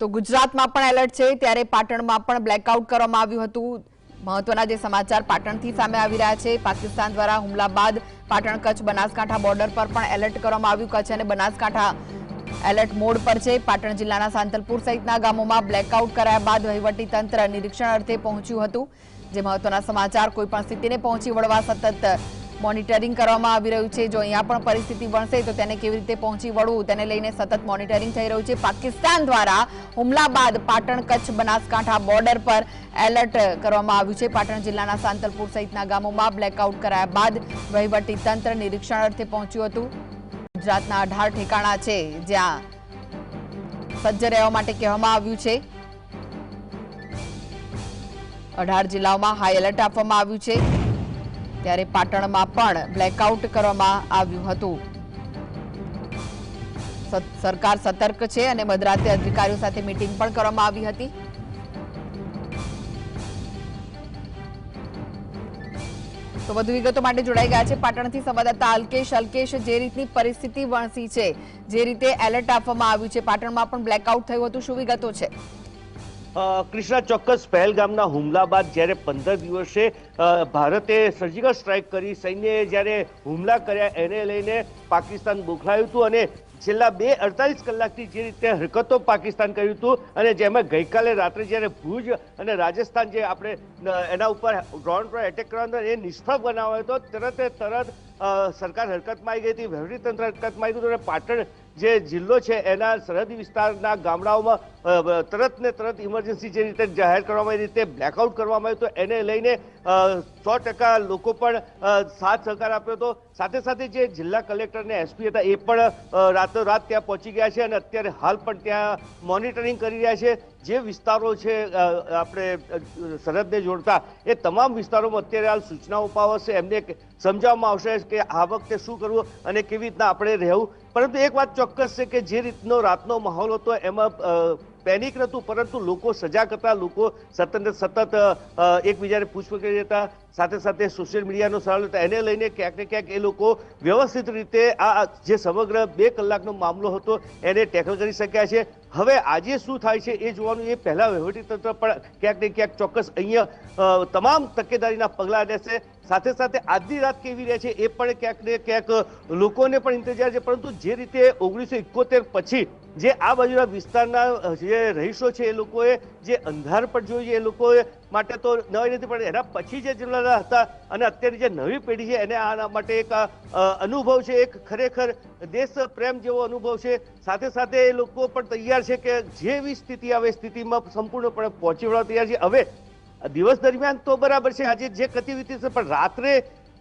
તો ગુજરાતમાં પણ એલર્ટ છે, ત્યારે પાટણમાં પણ બ્લેકઆઉટ કરવામાં આવ્યું હતું. મહત્વના જે સમાચાર પાટણથી સામે આવી રહ્યા છે, પાકિસ્તાન દ્વારા હુમલા બાદ પાટણ કચ્છ બનાસકાંઠા બોર્ડર પર પણ એલર્ટ કરવામાં આવ્યું. કચ્છ અને બનાસકાંઠા એલર્ટ મોડ પર છે. પાટણ જિલ્લાના સાંતલપુર સહિતના ગામોમાં બ્લેકઆઉટ કરાયા બાદ તંત્ર નિરીક્ષણ અર્થે પહોંચ્યું હતું. જે મહત્વના સમાચાર કોઈ પણ સ્થિતિને પહોંચી વળવા સતત મોનિટરિંગ કરવામાં આવી રહ્યું છે. જો અહીંયા પણ પરિસ્થિતિ બનશે તો તેને કેવી રીતે પહોંચી વળવું? તેને લઈને સતત મોનિટરિંગ થઈ રહ્યું છે. પાકિસ્તાન દ્વારા હુમલા બાદ પાટણ કચ્છ બનાસકાંઠા બોર્ડર પર એલર્ટ કરવામાં આવ્યું છે. પાટણ જિલ્લાના સાંતલપુર સહિતના ગામોમાં બ્લેકઆઉટ કરાયા બાદ વહીવટી તંત્ર નિરીક્ષણ અર્થે પહોંચ્યું હતું. ગુજરાતના અઢાર ઠેકાણા છે જ્યાં સજ્જ રહેવા માટે કહેવામાં આવ્યું છે. અઢાર જિલ્લાઓમાં હાઈ એલર્ટ આપવામાં આવ્યું છે. ત્યારે પાટણમાં પણ બ્લેકઆઉટ કરવામાં આવ્યું હતું. સરકાર સતર્ક છે અને મધરાતે અધિકારીઓ સાથે મીટિંગ પણ કરવામાં આવી હતી. તો વધુ વિગતો માટે જોડાઈ ગયા છે પાટણથી સંવાદદાતા અલ્કેશ. અલ્કેશ, જે રીતની પરિસ્થિતિ વણસી છે, જે રીતે એલર્ટ આપવામાં આવ્યું છે, પાટણમાં પણ બ્લેકઆઉટ થયું હતું, શું વિગતો છે? કૃષ્ણા ચોક્કસ પહેલગામના હુમલા બાદ જ્યારે પંદર દિવસે ભારતે સર્જિકલ સ્ટ્રાઇક કરી, સૈન્યએ જ્યારે હુમલા કર્યા, એને લઈને પાકિસ્તાન બોખલાયું હતું અને છેલ્લા બે અડતાલીસ કલાકથી જે રીતે હરકતો પાકિસ્તાન કર્યું હતું અને જેમાં ગઈકાલે રાત્રે જ્યારે ભુજ અને રાજસ્થાન જે આપણે એના ઉપર ડ્રોન પર એટેક કરવાનો એ નિષ્ફળ બનાવ્યો હતો, તરત તરત સરકાર હરકતમાં આવી ગઈ હતી, વહીવટી તંત્ર હરકતમાં આવી ગયું અને પાટણ જે જિલ્લો છે એના સરહદી વિસ્તારના ગામડાઓમાં તરત ને તરત ઇમરજન્સી જે રીતે જાહેર કરવામાં આવી રીતે બ્લેકઆઉટ કરવામાં આવ્યું તો એને લઈને સો ટકા લોકો પણ સાથ સહકાર આપ્યો હતો. સાથે સાથે જે જિલ્લા કલેક્ટર અને એસપી હતા, એ પણ રાતોરાત ત્યાં પહોંચી ગયા છે અને અત્યારે હાલ પણ ત્યાં મોનિટરિંગ કરી રહ્યા છે. જે વિસ્તારો છે આપણે સરહદને જોડતા, એ તમામ વિસ્તારોમાં અત્યારે હાલ સૂચનાઓ અપાવશે એમને સમજાવવામાં આવશે. કે આ વખતે શું કરવું અને કેવી રીતના આપણે રહેવું. પરંતુ એક વાત ચોક્કસ છે કે જે રીતનો રાતનો માહોલ હતો, એમાં પેનિક નહોતું, પરંતુ લોકો સજાગ હતા, લોકો સતત સતત એકબીજાને પૂછપરછ કરી દેતા, સાથે સાથે સોશિયલ મીડિયાનો સવાલ હતો એને લઈને ક્યાંક ને ક્યાંક એ લોકો વ્યવસ્થિત રીતે આ જે સમગ્ર બે કલાકનો મામલો હતો એને ટેકલ કરી શક્યા છે. હવે આજે શું થાય છે એ જોવાનું એ પહેલાં વહીવટીતંત્ર પણ ક્યાંક ને ક્યાંક ચોક્કસ અહીંયા તમામ તકેદારીના પગલાં લેશે. સાથે સાથે આજની રાત કેવી રહે છે એ પણ ક્યાંક ને ક્યાંક લોકોને પણ ઇંતજાર છે. પરંતુ જે રીતે ઓગણીસો પછી જે આ બાજુના વિસ્તારના જે રહીશો છે એ લોકોએ જે અંધાર પણ જોયું એ લોકોએ માટે તો નવાઈ નથી, પણ એના પછી જે જિલ્લાના હતા અને અત્યારે જે નવી પેઢી છે, એને આના માટે એક અનુભવ છે, એક ખરેખર દેશ પ્રેમ જેવો અનુભવ છે. સાથે સાથે એ લોકો પણ તૈયાર છે કે જેવી સ્થિતિ આવે સ્થિતિમાં સંપૂર્ણપણે પહોંચી વળવા તૈયાર છે. હવે દિવસ દરમિયાન તો બરાબર છે, આજે જે ગતિવિધિ છે, પણ રાત્રે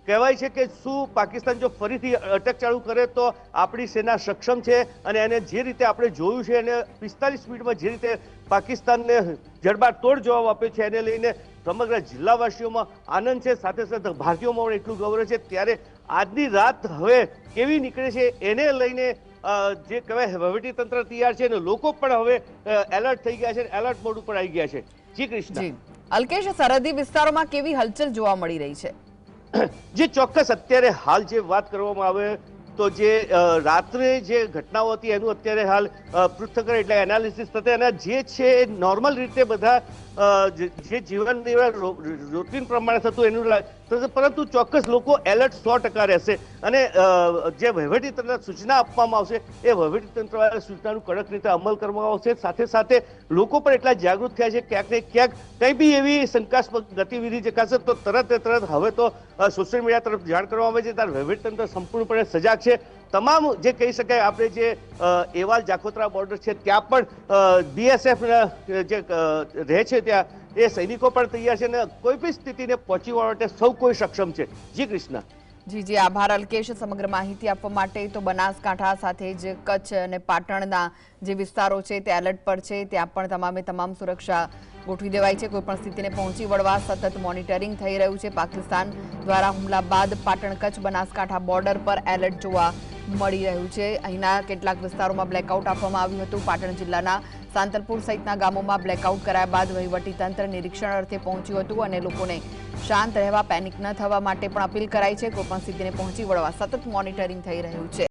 કહેવાય છે કે શું પાકિસ્તાન જો ફરીથી અટક ચાલુ કરે તો આપણી સેના સક્ષમ છે અને એને જે રીતે આપણે જોયું છે એને પિસ્તાલીસ મિનિટમાં જે રીતે પાકિસ્તાનને જડબાતોડ જવાબ આપ્યો છે એને લઈને સમગ્ર જિલ્લાવાસીઓમાં આનંદ છે, સાથે સાથે ભારતીયોમાં પણ એટલું ગૌરવ છે. ત્યારે આજની રાત હવે કેવી નીકળે છે એને લઈને જે કહેવાય વહીવટી તંત્ર તૈયાર છે અને લોકો પણ હવે એલર્ટ થઈ ગયા છે એલર્ટ મોડ ઉપર આવી ગયા છે. જી કૃષ્ણ. અલ્કેશ, સરહદી વિસ્તારોમાં કેવી હલચલ જોવા મળી રહી છે? જે ચોક્કસ અત્યારે હાલ જે વાત કરવામાં આવે તો જે રાત્રે જે ઘટનાઓ હતી એનું અત્યારે હાલ પૃથ્થકરણ એટલે એનાલિસિસ થશે અને જે છે એ નોર્મલ રીતે બધા જે જીવન રૂટીન પ્રમાણે થતું એનું પરંતુ ચોક્કસ લોકો એલર્ટ સો ટકા રહેશે. અને જે વહીવટી તંત્ર સૂચના આપવામાં આવશે, એ વહીવટી તંત્ર સૂચનાનું કડક રીતે અમલ કરવામાં આવશે. સાથે સાથે લોકો પણ એટલા જાગૃત થયા છે, ક્યાંક ને ક્યાંક કંઈ બી એવી શંકાસ્પદ ગતિવિધિ દેખાશે, તો તરત ને તરત હવે તો સોશિયલ મીડિયા તરફ જાણ કરવામાં આવે છે. ત્યારે વહીવટી તંત્ર સંપૂર્ણપણે સજાગ છે. તમામ જે કહી શકાય, આપણે જે એવાલ જાખોત્રા બોર્ડર છે, ત્યાં પણ બીએસએફ જે રહે છે ત્યાં એ સૈનિકો પણ તૈયાર છે અને કોઈ પણ સ્થિતિને પહોંચી વળવા માટે સૌ કોઈ સક્ષમ છે. જી કૃષ્ણ. જી જી, આભાર અલ્કેશ સમગ્ર માહિતી આપવા માટે. તો બનાસકાંઠા સાથે જ કચ્છ અને પાટણના જે વિસ્તારો છે, તે એલર્ટ પર છે. ત્યાં પણ તમામે તમામ સુરક્ષા ગોઠવી દેવાઈ છે. કોઈપણ સ્થિતિને પહોંચી વળવા સતત મોનિટરિંગ થઈ રહ્યું છે. પાકિસ્તાન દ્વારા હુમલા બાદ પાટણ કચ્છ બનાસકાંઠા બોર્ડર પર એલર્ટ જોવા મળી રહ્યું છે. અહીંના કેટલાક વિસ્તારોમાં બ્લેકઆઉટ આપવામાં આવ્યું હતું. પાટણ જિલ્લાના સાંતલપુર સહિતના ગામોમાં બ્લેકઆઉટ કરાયા બાદ વહીવટીતંત્ર નિરીક્ષણ અર્થે પહોંચ્યું હતું અને લોકોને શાંત રહેવા, પેનિક ન થવા માટે પણ અપીલ કરાઈ છે. કોઈપણ સ્થિતિને પહોંચી વળવા સતત મોનિટરિંગ થઈ રહ્યું છે.